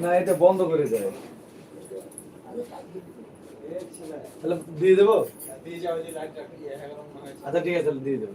না এটা বন্ধ করে দেয়। তাহলে দিয়ে দেবো? আচ্ছা ঠিক আছে তাহলে দিয়ে দেবো।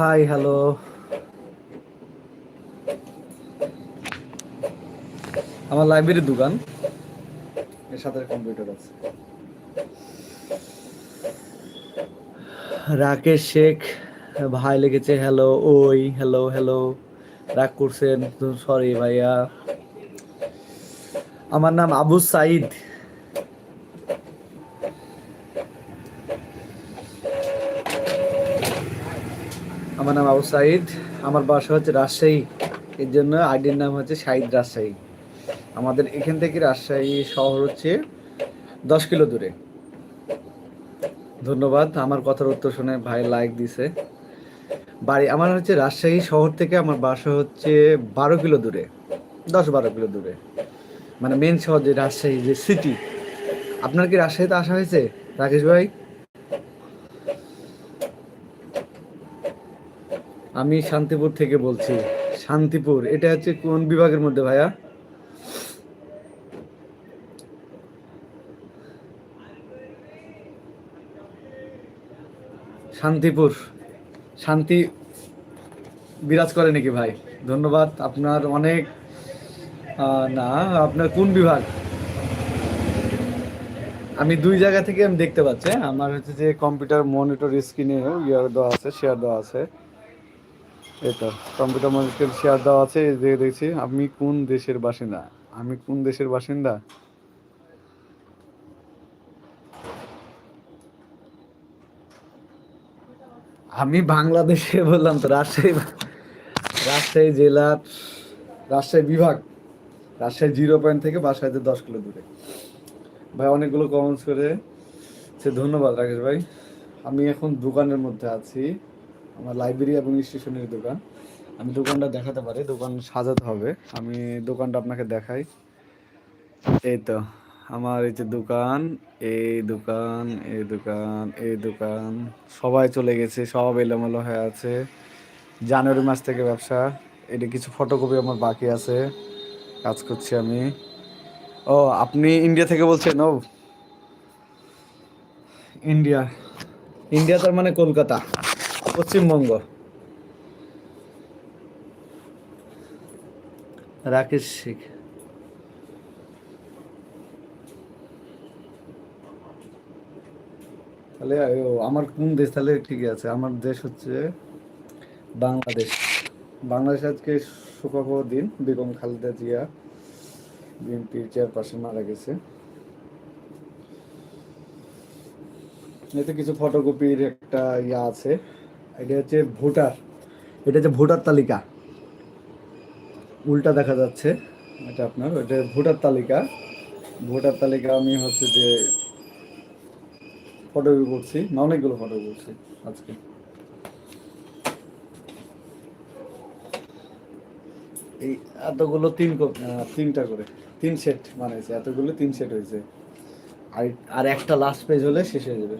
হাই হ্যালো আমার লাইব্রেরির দোকান। এর সাথে কম্পিউটার আছে। রাকেশ শেখ, ভাই লিখেছে হ্যালো ওই হ্যালো হ্যালো রাগ করছেন সরি ভাইয়া. আমার নাম আবু সাইদ। আমার নাম আবু সাইদ। আমার বাসা হচ্ছে রাজশাহী। এর জন্য আইডির নাম হচ্ছে সাইদ রাজশাহী। আমাদের এখান থেকে রাজশাহী শহর হচ্ছে দশ কিলো দূরে। ধন্যবাদ, আমার কথার উত্তর শুনে ভাই লাইক দিছে। বাড়ি আমার হচ্ছে রাজশাহী শহর থেকে আমার বাসা হচ্ছে বারো কিলো দূরে। দশ বারো কিলো দূরে। মানে মেন শহর যে রাজশাহী যে সিটি আপনার কি রাজশাহীতে আসা হয়েছে, রাকেশ ভাই? আমি শান্তিপুর থেকে বলছি। শান্তিপুর, এটা হচ্ছে কোন বিভাগের মধ্যে ভাইয়া? শান্তিপুর। শান্তি বিরাজ করে নাকি ভাই? ধন্যবাদ, আপনার অনেক না, আপনার কোন বিভাগ? আমি দুই জায়গা থেকে আমি দেখতে পাচ্ছি হ্যাঁ? আমার হচ্ছে যে কম্পিউটার মনিটর স্ক্রিনে ইয়ার দেওয়া আছে শেয়ার দেওয়া আছে। তো কম্পিউটার মনিটর শেয়ার দেওয়া আছে যে দেখছি, আমি কোন দেশের বাসিন্দা? আমি কোন দেশের বাসিন্দা? আমি বাংলাদেশে বললাম তো, রাজশাহী রাজশাহী জেলার রাজশাহী বিভাগ। রাজশাহী জিরো পয়েন্ট থেকে বাসাইতে দশ কিলো দূরে। ভাই, অনেকগুলো কমেন্টস করে, সে ধন্যবাদ রাকেশ ভাই। আমি এখন দোকানের মধ্যে আছি। আমার লাইব্রেরি এবং স্টেশনের দোকান। আমি দোকানটা দেখাতে পারি, দোকান সাজাতে হবে। আমি দোকানটা আপনাকে দেখাই। এই তো, আমার এই যে দোকান, এই দোকান এই দোকান এই দোকান। সবাই চলে গেছে, সব এলোমেলো হয়ে আছে। জানুয়ারি মাস থেকে ব্যবসা। এটা কিছু ফটোকপি আমার বাকি আছে। কাজ করছি আমি। ও, আপনি ইন্ডিয়া থেকে বলছেন? ও ইন্ডিয়া ইন্ডিয়া তার মানে কলকাতা। পশ্চিমবঙ্গ। রাকেশ শেখ। তাহলে আমার কোন দেশ? তাহলে ঠিকই আছে। আমার দেশ হচ্ছে বাংলাদেশ। বাংলাদেশ আজকে সুখবর দিন। বেগম খালেদা জিয়া বিএনপির চেয়ারপারসন মারা গেছে। এতে কিছু ফটোকপির একটা ইয়া আছে। এটা হচ্ছে ভোটার, এটা হচ্ছে ভোটার তালিকা। উল্টা দেখা যাচ্ছে, এটা আপনার, এটা ভোটার তালিকা। ভোটার তালিকা আমি হচ্ছে যে ফটো করছি, না, অনেকগুলো ফটো করছি আজকে। এই এতগুলো তিন তিনটা করে, তিন সেট বানাইছে, এতগুলো তিন সেট হয়েছে। আর আর একটা লাস্ট পেজ হলে শেষ হয়ে যাবে।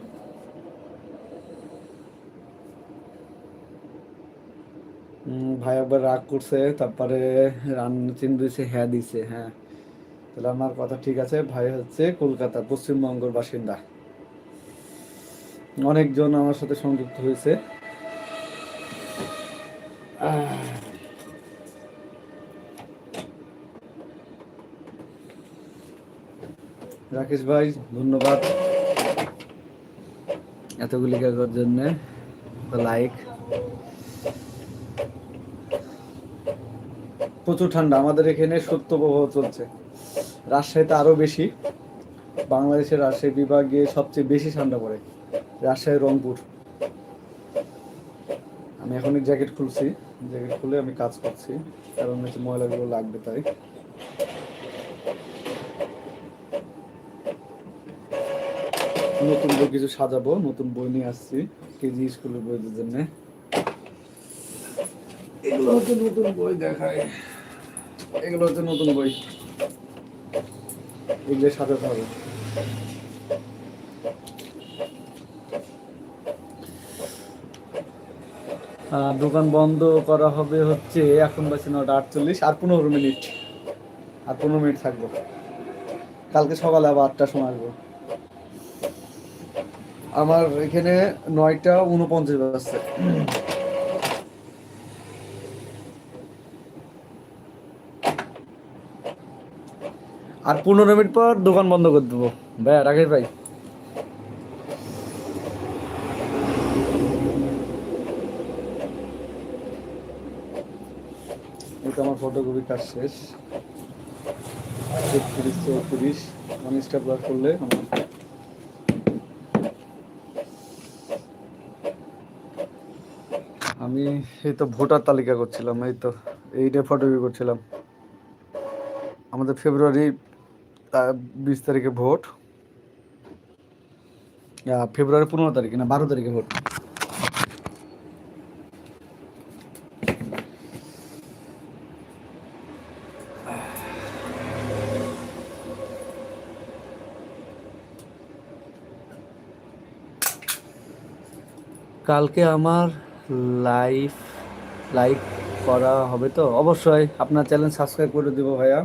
ভাই একবার রাগ করছে, তারপরে রান চিন দিয়েছে হ্যাঁ দিছে হ্যাঁ। তাহলে আমার কথা ঠিক আছে, ভাই হচ্ছে কলকাতা, পশ্চিমবঙ্গের বাসিন্দা। অনেকজন আমার সাথে সংযুক্ত হয়েছে। রাকেশ ভাই, ধন্যবাদ। এতগুলি কাগজের জন্য লাইক প্রচুর ঠান্ডা। আমাদের এখানে সত্য প্রবাহ চলছে। রাজশাহীতে আরও বেশি। বাংলাদেশের রাজশাহী বিভাগে সবচেয়ে বেশি ঠান্ডা পড়ে। রাজশাহী রংপুর। আমি এখন জ্যাকেট খুলছি। জ্যাকেট খুলে আমি কাজ করছি। কারণ হচ্ছে ময়লাগুলো লাগবে তাই। নতুন বই কিছু সাজাবো। নতুন বই নিয়ে আসছি। কেজি স্কুলের বইদের জন্য। এগুলো হচ্ছে নতুন বই দেখায়। এগুলো হচ্ছে নতুন বই। এগুলো সাজাতে হবে। দোকান বন্ধ করা হবে হচ্ছে এখন বাজছে নটা আটচল্লিশ, আর পনেরো মিনিট। আর পনেরো মিনিট থাকব। কালকে সকালে আবার আটটার সময় আসব। আমার এখানে নয়টা উনপঞ্চাশ বাজছে। আর পনেরো মিনিট পর দোকান বন্ধ করে দেবো। ভাই, রাকেশ ভাই। আমার ফটোকপি কাজ শেষ। তেত্রিশ, চৌত্রিশ ওয়ান স্টেপলার করলে আমার আমি এই তো ভোটার তালিকা করছিলাম, এই তো, এইটা ফটোকপি করছিলাম। আমাদের ফেব্রুয়ারি বিশ তারিখে ভোট। ফেব্রুয়ারি পনেরো তারিখে না, বারো তারিখে ভোট। কালকে আমার লাইভ লাইক করা হবে তো? অবশ্যই আপনার চ্যানেল সাবস্ক্রাইব করে দেবো ভাইয়া।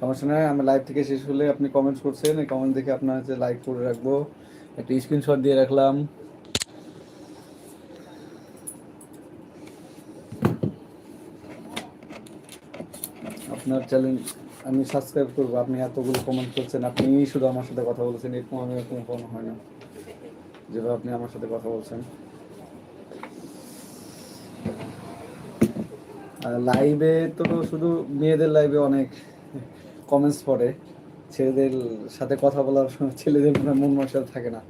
সমস্যা নাই, আমি লাইভ থেকে শেষ হলে আপনি কমেন্টস করছেন, এই কমেন্ট দেখে আপনার হচ্ছে লাইক করে রাখব। একটা স্ক্রিনশট দিয়ে রাখলাম। আপনার চ্যানেল আমি সাবস্ক্রাইব করব, আপনি এতগুলো কমেন্ট করছেন, আপনি শুধু আমার সাথে কথা বলছেন, এরকম আমি এরকম কোনো হয় না। যেভাবে আপনি আমার সাথে কথা বলছেন। লাইভে তো শুধু মেয়েদের লাইভে অনেক। কমেন্টস পড়ে, ছেলেদের সাথে কথা বলার সময় ছেলেদের মনে মশলা থাকে না।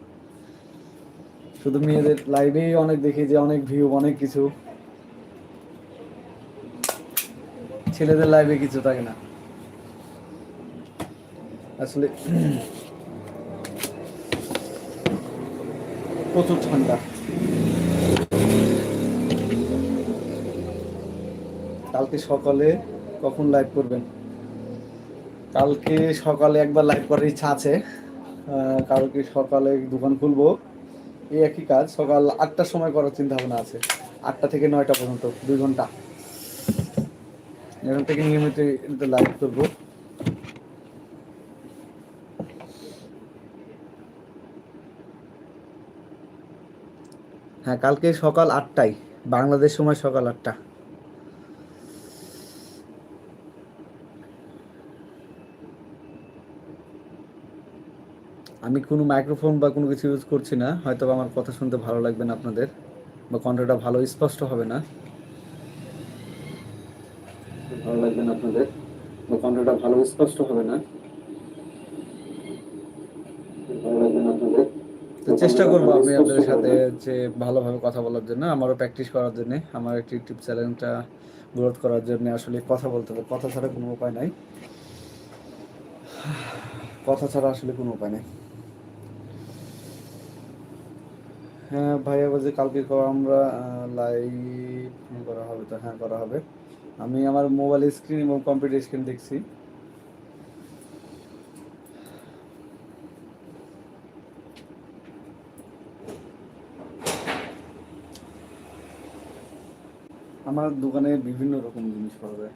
শুধু মেয়েদের লাইভেই অনেক দেখি যে অনেক ভিউ অনেক কিছু। ছেলেদের লাইভে কিছু থাকে না। আসলে প্রচুর ঠান্ডা। কালকে সকালে কখন লাইভ করবেন? কালকে সকালে একবার লাইভ করার ইচ্ছা আছে। কালকে সকালে দোকান খুলবো। এই একই কাজ, সকাল আটটার সময় করার চিন্তা ভাবনা আছে। আটটা থেকে নয়টা পর্যন্ত, দুই ঘণ্টা। এখান থেকে নিয়মিত লাইভ করব। হ্যাঁ কালকে সকাল আটটায়, বাংলাদেশ সময় সকাল আটটা। আমি কোনো মাইক্রোফোন বা কোনো কিছু ইউজ করছি না হয়তো বা আমার কথা শুনতে ভালো লাগবে না আপনাদের বা কণ্ঠটা ভালো স্পষ্ট হবে না। ভালো লাগবে না আপনাদের বা কণ্ঠটা ভালো স্পষ্ট হবে না। ভালো লাগবে না আপনাদের? তো চেষ্টা করব আমি আপনাদের সাথে যে ভালোভাবে কথা বলার জন্য আমারও প্র্যাকটিস করার জন্য আমার একটি ইউটিউব চ্যানেলটা গ্রোথ করার জন্য আসলে কথা বলতে হবে কথা ছাড়া কোনো উপায় নাই। কথা ছাড়া আসলে কোনো উপায় নেই। হ্যাঁ ভাইয়া বলছে কালকে আমরা লাইভ করা হবে তো হ্যাঁ করা হবে। আমি আমার মোবাইল স্ক্রিন এবং কম্পিউটার স্ক্রিন দেখছি। আমার দোকানে বিভিন্ন রকম জিনিস পাওয়া যায়।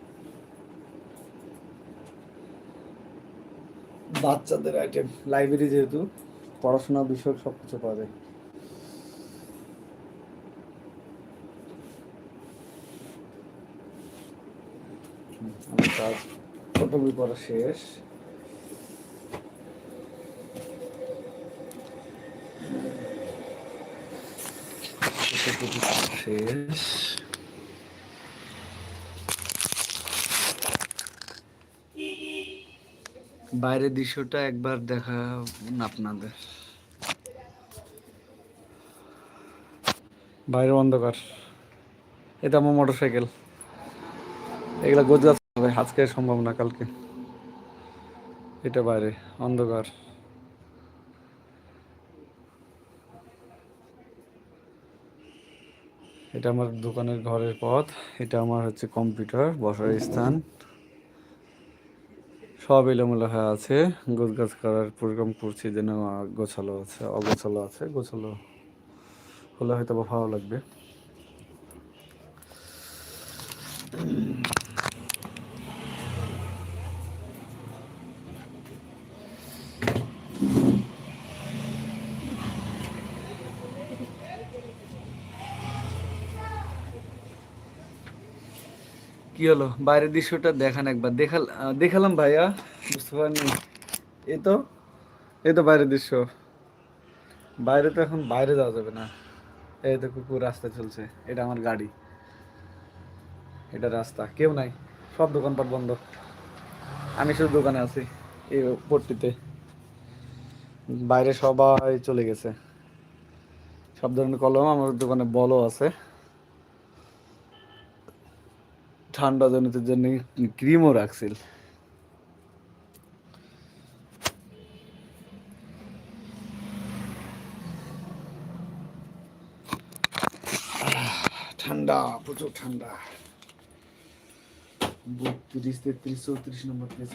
বাচ্চাদের আইটেম লাইব্রেরি যেহেতু পড়াশোনা বিষয়ক সব কিছু পাওয়া যায় হুম, আমার কাজ ফটোকপি করা শেষ। শেষ। বাইরের দৃশ্যটা একবার দেখা আপনাদের। বাইরে অন্ধকার। এটা আমার মোটরসাইকেল। এগুলা গোজা হবে আজকে সম্ভব না কালকে। এটা বাইরে, অন্ধকার। এটা আমার দোকানের ঘরের পথ, এটা আমার হচ্ছে কম্পিউটার, বসার স্থান। সব এলোমেলো হয়ে আছে। গোছ গাছ করার প্রোগ্রাম করছি, যেন গোছালো আছে, অগোছালো আছে, গোছালো হলে হয়তো ভালো লাগবে। কি হলো? বাইরের দৃশ্যটা দেখান একবার। দেখাল দেখালাম ভাইয়া, বুঝতে পারিনি। এই তো এই তো বাইরের দৃশ্য। বাইরে তো এখন বাইরে যাওয়া যাবে না। এই তো কুকুর রাস্তা চলছে, এটা আমার গাড়ি। এটা রাস্তা, কেউ নাই, সব দোকানপাট বন্ধ। আমি শুধু দোকানে আছি, এই পট্টিতে। বাইরে সবাই চলে গেছে। সব ধরনের কলম আমার দোকানে বলও আছে। ঠান্ডা জনিত জন্য ক্রিমও রাখছিল ঠান্ডা প্রচুর ঠান্ডা বত্রিশ তেত্রিশ চৌত্রিশ নম্বর পেজ।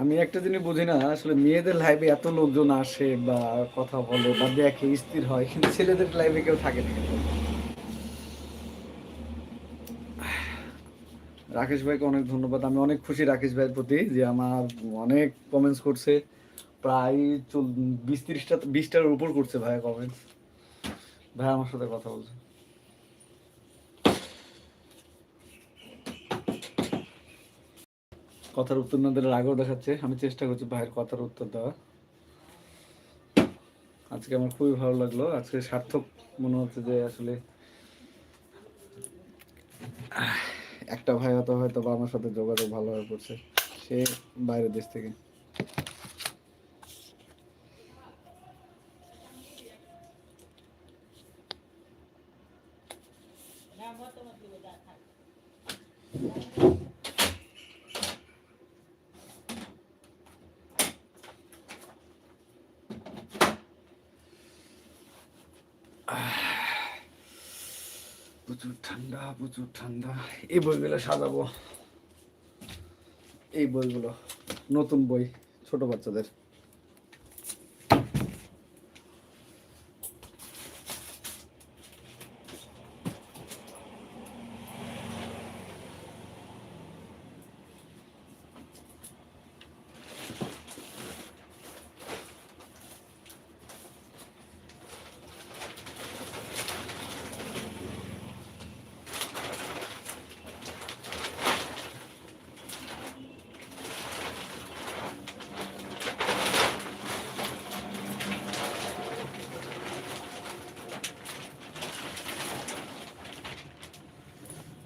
আমি একটা জিনিস বুঝি না, আসলে মেয়েদের লাইভে এত লোকজন আসে বা কথা বলে বা দেখে স্থির হয়, কিন্তু ছেলেদের লাইভে কেউ থাকে না রাকেশ ভাইকে অনেক ধন্যবাদ। আমি অনেক খুশি রাকেশ ভাইয়ের প্রতি যে আমার অনেক কমেন্টস করছে, প্রায় চল বিশ তিরিশটা, বিশটার উপর করছে ভাইয়া কমেন্টস ভাই আমার সাথে কথা বলছে। কথার উত্তর না দিলে আগেও দেখাচ্ছে। আমি চেষ্টা করছি ভাইয়ের কথার উত্তর দেওয়া আজকে আমার খুবই ভালো লাগল। আজকে সার্থক মনে হচ্ছে যে আসলে একটা ভাই হয়তো হয়তো আমার সাথে যোগাযোগ ভালোভাবে করছে সে বাইরের দেশ থেকে। প্রচুর ঠান্ডা প্রচুর ঠান্ডা। এই বইগুলো সাজাবো। এই বইগুলো নতুন বই ছোট বাচ্চাদের।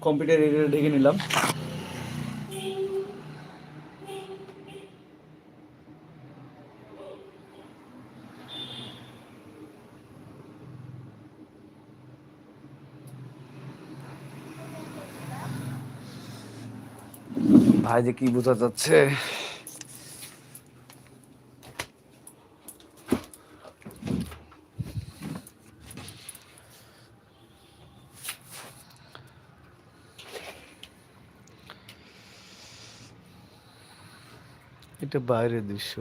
কম্পিউটার এরিয়া ঢেকে নিলাম। ভাই যে কি বোঝা যাচ্ছে। এটা বাইরের দৃশ্য।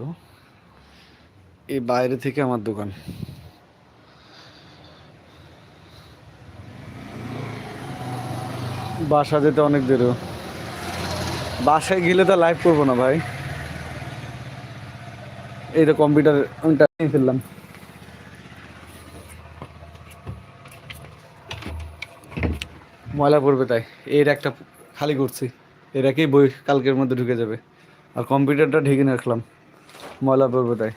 এই বাইরে থেকে আমার দোকান। বাসা যেতে অনেক দেরও। বাসায় গেলে তো লাইভ করব না ভাই। এই তো কম্পিউটার নিয়ে ফেললাম। ময়লা পড়বে তাই। এর একটা খালি করছি। এর একেই বই কালকের মধ্যে ঢুকে যাবে। আর কম্পিউটারটা ঢেকে রাখলাম ময়লা পড়বে তাই।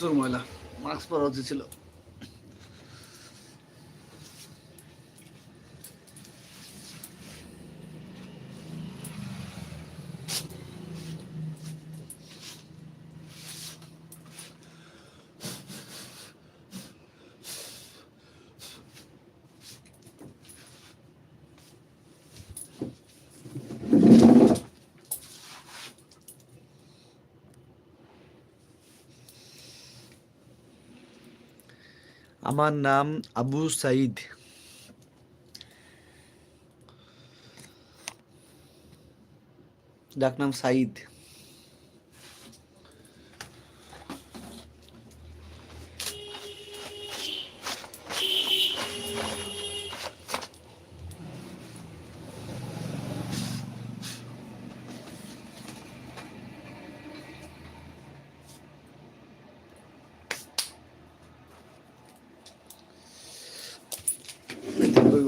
প্রচুর ময়লা মাস্ক পরা উচিত ছিল। আমার নাম আবু সাইদ। ডাক নাম সাইদ।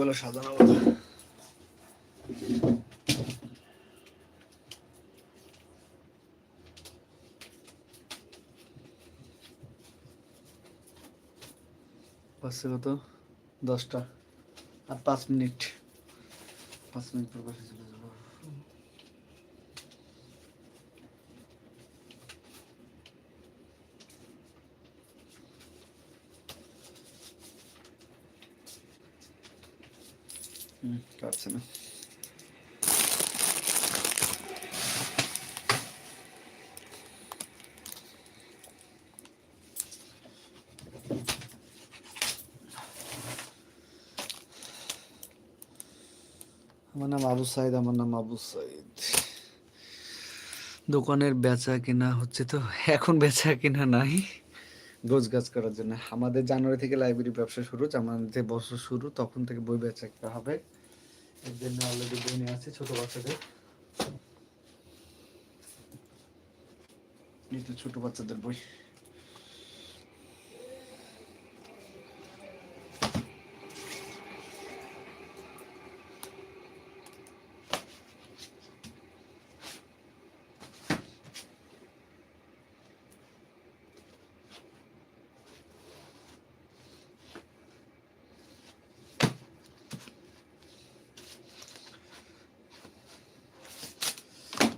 বইগুলো সাজানো পাঁচশো কত? দশটা। আর পাঁচ মিনিট। পাঁচ মিনিট পর চলে যাব। পারছে না আমার নাম আবু সাইদ আমার নাম আবু সাইদ দোকানের বেচা কিনা হচ্ছে তো এখন বেচা কিনা নাই গোছ গাছ করার জন্য আমাদের জানুয়ারি থেকে লাইব্রেরি ব্যবসা শুরু আমাদের বছর শুরু তখন থেকে বই বেচা হবে এর জন্য অলরেডি বই নিয়ে আছে ছোট বাচ্চাদের। ছোট বাচ্চাদের বই।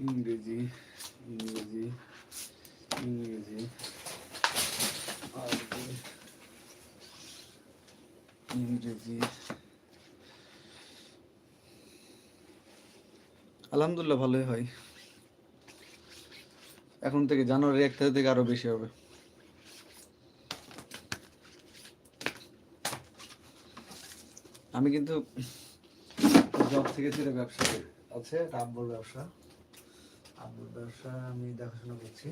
ইংরেজি ইংরেজি ইংরেজি আরবি ইংরেজি। আলহামদুলিল্লাহ, ভালোই হয়। এখন থেকে জানুয়ারি এক তারিখ থেকে আরও বেশি হবে। আমি কিন্তু জব থেকে ছেড়ে ব্যবসা আছে এটা আব্বুর ব্যবসা। ব্যবসা আমি দেখাশোনা করছি।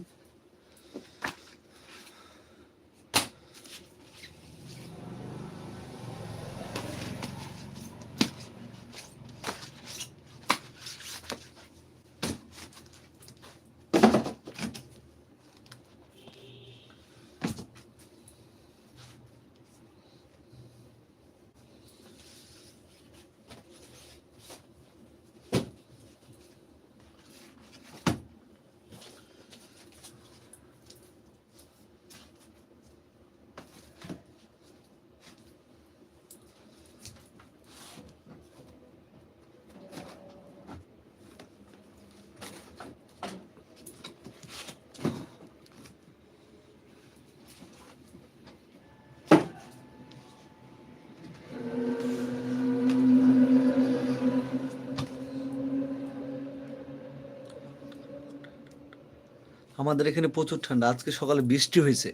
আমাদের এখানে প্রচুর ঠান্ডা। আজকে সকালে বৃষ্টি হয়েছে।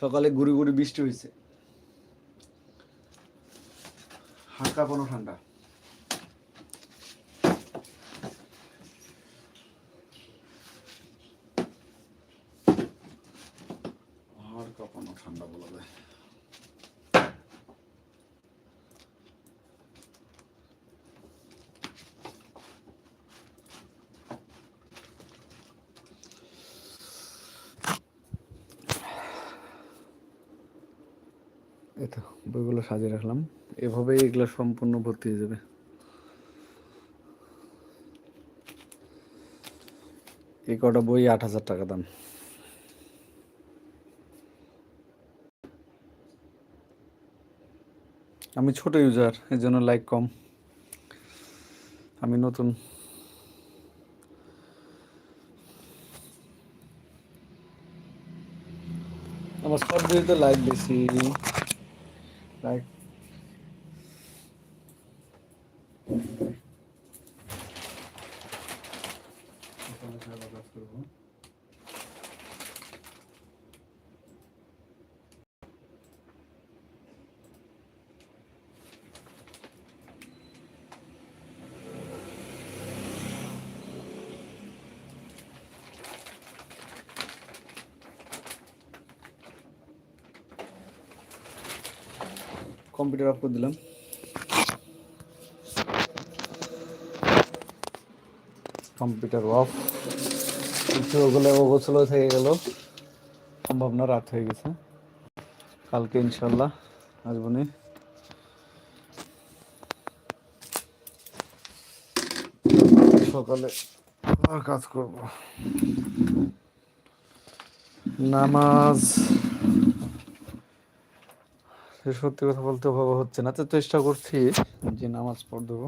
সকালে গুড়ি গুড়ি বৃষ্টি হয়েছে। হালকা কোনো ঠান্ডা। হালকা কোনো ঠান্ডা বলা যায় এই বইগুলো সাজিয়ে রাখলাম। এভাবেই এগুলো সম্পূর্ণ ভর্তি হয়ে যাবে। এই কটা বই আট হাজার টাকা দাম। আমি ছোট ইউজার এর জন্য লাইক কম। আমি নতুন। আমার সব লাইক বেশি। লাইক কম্পিউটার অফ করে দিলাম। কম্পিউটার অফ কিছু ওগুলো ওগোছল থেকে গেল। সম্ভব না রাত হয়ে গেছে। কালকে ইনশাল্লাহ আসব নি। সকালে কাজ করব। নামাজ সত্যি কথা বলতে ভাবা হচ্ছে না। তো চেষ্টা করছি যে নামাজ পড় দেবো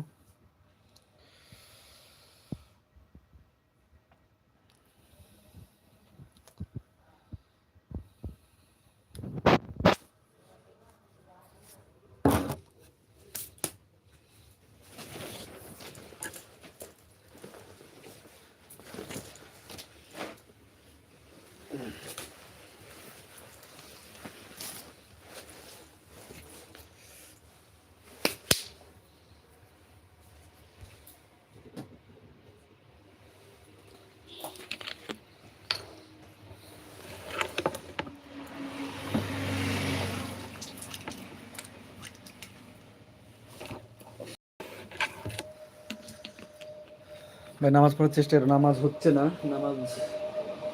ভাই, নামাজ পড়ার চেষ্টা নামাজ হচ্ছে না, নামাজ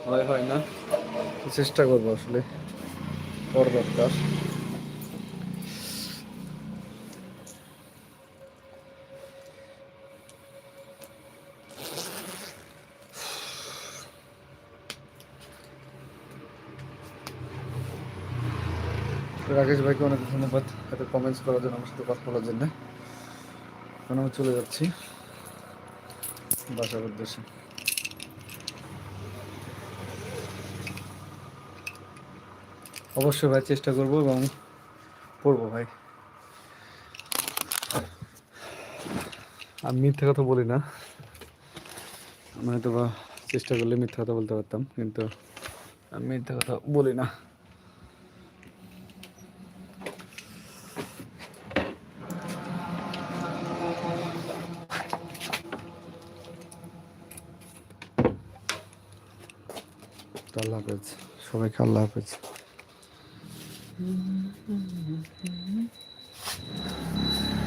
হয় হয় না। চেষ্টা করব আসলে। পড় দরকার। রাকেশ ভাইকে অনেক ধন্যবাদ এত কমেন্টস করার জন্য, আমার সাথে কথা বলার জন্য। আমি চলে যাচ্ছি। বাসার উদ্দেশ্যে। অবশ্যই ভাই, চেষ্টা করব এবং পড়ব ভাই। আমি মিথ্যে কথা বলি না। আমি হয়তো বা চেষ্টা করলে মিথ্যে কথা বলতে পারতাম, কিন্তু আমি মিথ্যে কথা বলি না আল্লাহ হাফেজ। সবাইকে আল্লাহ হাফেজ।